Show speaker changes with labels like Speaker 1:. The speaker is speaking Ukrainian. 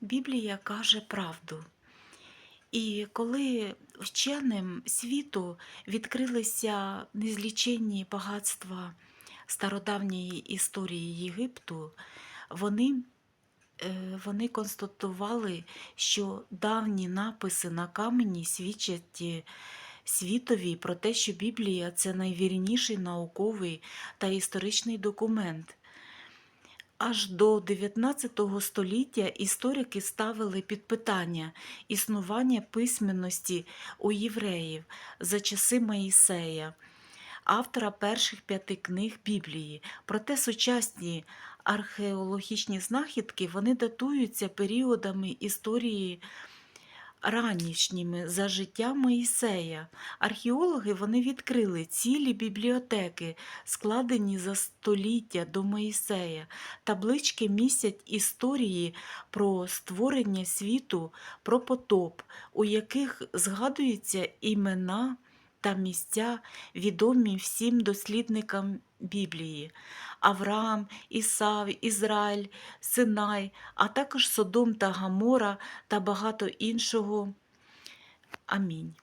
Speaker 1: Біблія каже правду. І коли вченим світу відкрилися незліченні багатства стародавньої історії Єгипту, вони, е, вони констатували, що давні написи на камені свідчать світові про те, що Біблія це найвірніший науковий та історичний документ. Аж до 19 століття історики ставили під питання існування письменності у євреїв за часи Моїсея, автора перших п'яти книг Біблії. Проте сучасні археологічні знахідки вони датуються періодами історії ранішніми за життя Моїсея. Археологи вони відкрили цілі бібліотеки, складені за століття до Моїсея. Таблички містять історії про створення світу, про потоп, у яких згадуються імена та місця, відомі всім дослідникам Біблії. Авраам, Ісав, Ізраїль, Синай, а також Содом та Гамора та багато іншого. Амінь.